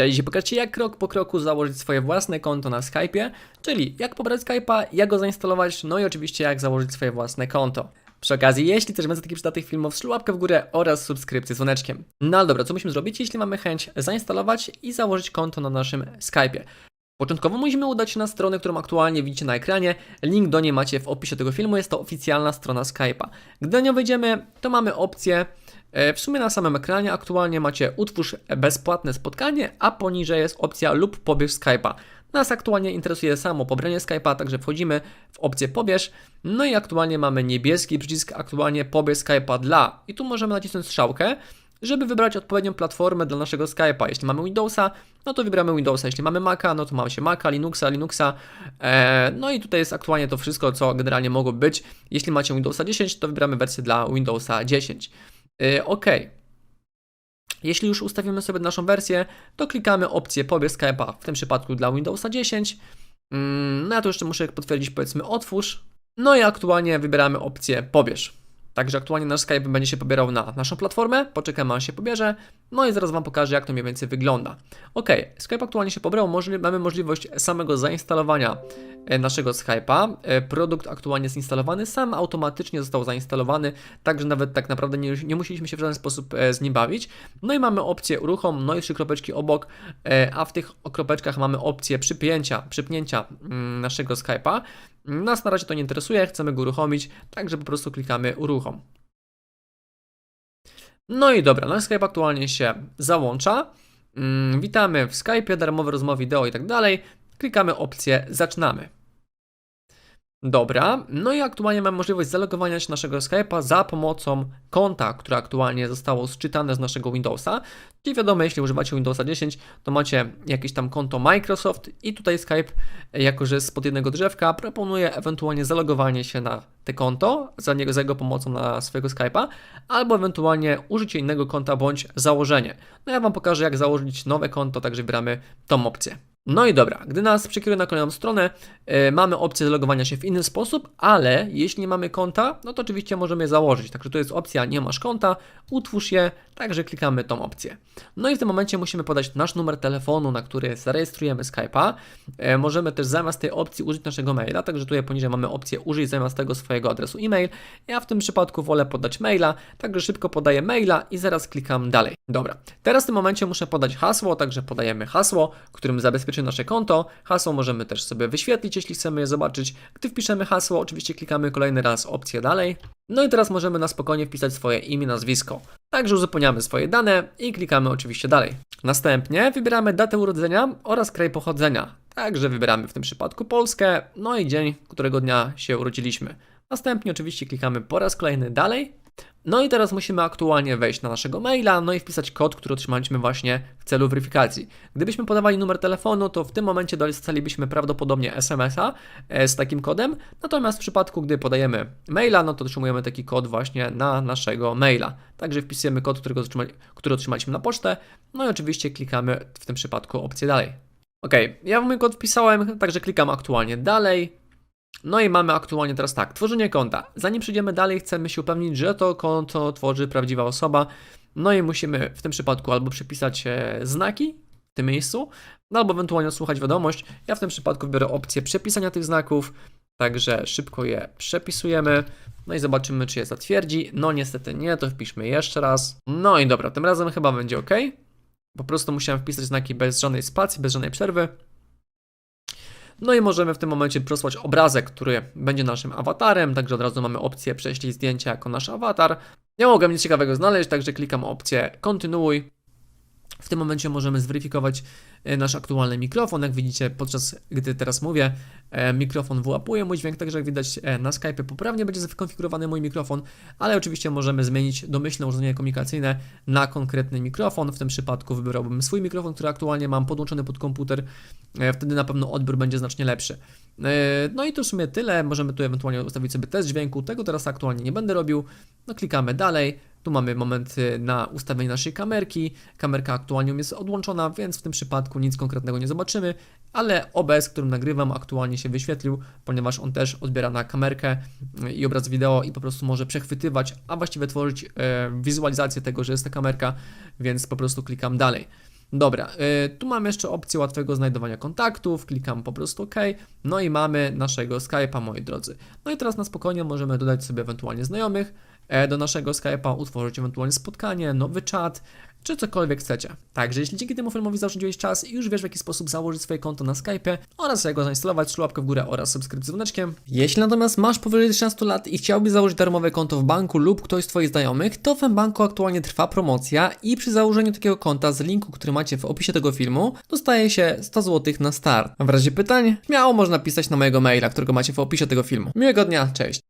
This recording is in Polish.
Cześć, dzisiaj pokażę Ci jak krok po kroku założyć swoje własne konto na Skype'ie, czyli jak pobrać Skype'a, jak go zainstalować, no i oczywiście jak założyć swoje własne konto. Przy okazji, jeśli też będzie takich przydatnych filmów, ślub łapkę w górę oraz subskrypcję z dzwoneczkiem. No ale dobra, co musimy zrobić, jeśli mamy chęć zainstalować i założyć konto na naszym Skype'ie? Początkowo musimy udać się na stronę, którą aktualnie widzicie na ekranie. Link do niej macie w opisie tego filmu, jest to oficjalna strona Skype'a. Gdy na nią wejdziemy, to mamy opcję w sumie na samym ekranie aktualnie macie utwórz bezpłatne spotkanie, a poniżej jest opcja lub pobierz Skype'a. Nas aktualnie interesuje samo pobranie Skype'a, także wchodzimy w opcję pobierz. No i aktualnie mamy niebieski przycisk aktualnie pobierz Skype'a dla. I tu możemy nacisnąć strzałkę, żeby wybrać odpowiednią platformę dla naszego Skype'a. Jeśli mamy Windowsa, no to wybieramy Windowsa. Jeśli mamy Maca, no to mamy się Maca, Linuxa, Linuxa. E, no i tutaj jest aktualnie to wszystko, co generalnie mogło być. Jeśli macie Windowsa 10, to wybieramy wersję dla Windowsa 10. E, ok. Jeśli już ustawimy sobie naszą wersję, to klikamy opcję pobierz Skype'a, w tym przypadku dla Windowsa 10. Mm, No ja tu jeszcze muszę potwierdzić powiedzmy otwórz. No i aktualnie wybieramy opcję pobierz. Także aktualnie nasz Skype będzie się pobierał na naszą platformę, poczekamy aż się pobierze, no i zaraz Wam pokażę jak to mniej więcej wygląda. Ok, Skype aktualnie się pobrał, możli mamy możliwość samego zainstalowania e, naszego Skype'a. E, Produkt aktualnie jest instalowany, sam automatycznie został zainstalowany, także nawet tak naprawdę nie, nie musieliśmy się w żaden sposób e, z nim bawić. No i mamy opcję uruchom, no i trzy kropeczki obok, a w tych kropeczkach mamy opcję przypięcia, przypnięcia mm, naszego Skype'a. Nas na razie to nie interesuje, chcemy go uruchomić, także po prostu klikamy uruchom. No i dobra, nasz Skype aktualnie się załącza. Mm, witamy w Skype'ie, darmowe rozmowy wideo i tak dalej. Klikamy opcję zaczynamy. Dobra, no i aktualnie mamy możliwość zalogowania się naszego Skype'a za pomocą konta, które aktualnie zostało sczytane z naszego Windowsa. Czyli wiadomo, jeśli używacie Windowsa 10, to macie jakieś tam konto Microsoft i tutaj Skype, jako że jest spod jednego drzewka, proponuje ewentualnie zalogowanie się na te konto, za, niego, za jego pomocą na swojego Skype'a, albo ewentualnie użycie innego konta bądź założenie. No ja Wam pokażę, jak założyć nowe konto, także wybieramy tą opcję. No i dobra, gdy nas przekieruje na kolejną stronę, yy, mamy opcję zalogowania się w inny sposób, ale jeśli nie mamy konta, no to oczywiście możemy je założyć. Także tu jest opcja nie masz konta, utwórz je, także klikamy tą opcję. No i w tym momencie musimy podać nasz numer telefonu, na który zarejestrujemy Skype'a. Yy, możemy też zamiast tej opcji użyć naszego maila, także tutaj poniżej mamy opcję użyj zamiast tego swojego adresu e-mail. Ja w tym przypadku wolę podać maila, także szybko podaję maila i zaraz klikam dalej. Dobra, teraz w tym momencie muszę podać hasło, także podajemy hasło, którym zabezpieczymy nasze konto. Hasło możemy też sobie wyświetlić, jeśli chcemy je zobaczyć. Gdy wpiszemy hasło, oczywiście klikamy kolejny raz opcję dalej. No i teraz możemy na spokojnie wpisać swoje imię, nazwisko. Także uzupełniamy swoje dane i klikamy oczywiście dalej. Następnie wybieramy datę urodzenia oraz kraj pochodzenia. Także wybieramy w tym przypadku Polskę, no i dzień, którego dnia się urodziliśmy. Następnie oczywiście klikamy po raz kolejny dalej. No i teraz musimy aktualnie wejść na naszego maila, no i wpisać kod, który otrzymaliśmy właśnie w celu weryfikacji. Gdybyśmy podawali numer telefonu, to w tym momencie dostalibyśmy prawdopodobnie SMS-a e, z takim kodem, natomiast w przypadku, gdy podajemy maila, no to otrzymujemy taki kod właśnie na naszego maila. Także wpisujemy kod, którego otrzymali, który otrzymaliśmy na pocztę, no i oczywiście klikamy w tym przypadku opcję dalej. Ok, ja mój kod wpisałem, także klikam aktualnie dalej. No i mamy aktualnie teraz tak, tworzenie konta. Zanim przejdziemy dalej, chcemy się upewnić, że to konto tworzy prawdziwa osoba. No i musimy w tym przypadku albo przypisać e, znaki w tym miejscu, no albo ewentualnie słuchać wiadomość. Ja w tym przypadku wybiorę opcję przepisania tych znaków, także szybko je przepisujemy. No i zobaczymy, czy je zatwierdzi. No niestety nie, to wpiszmy jeszcze raz. No i dobra, tym razem chyba będzie ok. Po prostu musiałem wpisać znaki bez żadnej spacji, bez żadnej przerwy. No i możemy w tym momencie przesłać obrazek, który będzie naszym awatarem, także od razu mamy opcję prześlij zdjęcia jako nasz awatar. Nie mogę nic ciekawego znaleźć, także klikam opcję kontynuuj. W tym momencie możemy zweryfikować e, nasz aktualny mikrofon. Jak widzicie, podczas gdy teraz mówię, e, mikrofon wyłapuje mój dźwięk, także jak widać e, na Skype poprawnie będzie skonfigurowany mój mikrofon, ale oczywiście możemy zmienić domyślne urządzenie komunikacyjne na konkretny mikrofon. W tym przypadku wybrałbym swój mikrofon, który aktualnie mam podłączony pod komputer. Wtedy na pewno odbiór będzie znacznie lepszy. No i to w sumie tyle. Możemy tu ewentualnie ustawić sobie test dźwięku. Tego teraz aktualnie nie będę robił. No klikamy dalej. Tu mamy moment y, na ustawienie naszej kamerki. Kamerka aktualnie jest odłączona, więc w tym przypadku nic konkretnego nie zobaczymy, ale OBS, którym nagrywam, aktualnie się wyświetlił, ponieważ on też odbiera na kamerkę y, i obraz wideo i po prostu może przechwytywać, a właściwie tworzyć e, wizualizację tego, że jest ta kamerka, więc po prostu klikam dalej. Dobra, y, tu mamy jeszcze opcję łatwego znajdowania kontaktów, klikam po prostu OK, no i mamy naszego Skype'a, moi drodzy. No i teraz na spokojnie możemy dodać sobie ewentualnie znajomych do naszego Skype'a, utworzyć ewentualnie spotkanie, nowy czat, czy cokolwiek chcecie. Także jeśli dzięki temu filmowi zaoszczędziłeś czas i już wiesz w jaki sposób założyć swoje konto na Skype'ie oraz jak go zainstalować, łapkę w górę oraz subskrypcję dzwoneczkiem. Jeśli natomiast masz powyżej 16 lat i chciałbyś założyć darmowe konto w banku lub ktoś z Twoich znajomych, to w banku aktualnie trwa promocja i przy założeniu takiego konta z linku, który macie w opisie tego filmu, dostaje się 100 zł na start. W razie pytań, śmiało można pisać na mojego maila, którego macie w opisie tego filmu. Miłego dnia, cześć!